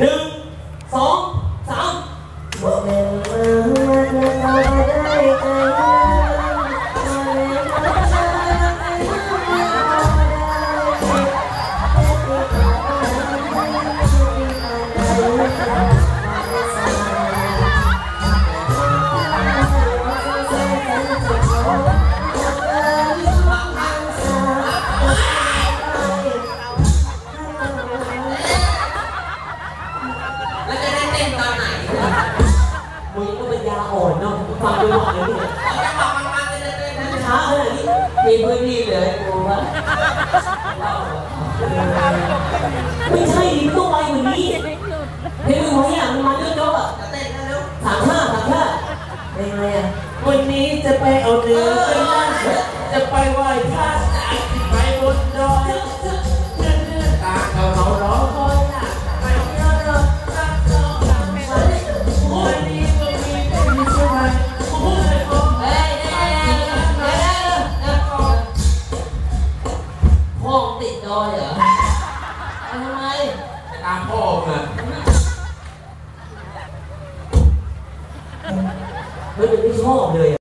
ห มึงก็เป็นยาอ่อนเนาะฟังดูหน่อยเนี่ยจะบอกเต้นนะช้าขนาดนี้มีพื้นที่เหลือให้กูว่าไม่ใช่ดิต้องไวกว่านี้เพลงมึงไว้อะมึงมาเยอะๆอะจะเต้นนะลูกสามห้าสามห้าเพลงอะไรอะวันนี้จะไปเอาเนื้อไปย่างจะไปไหว้พระ ติดดอยเหรอทำไมตามพ่อมึงเฮ้ยมันไม่ชอบเลย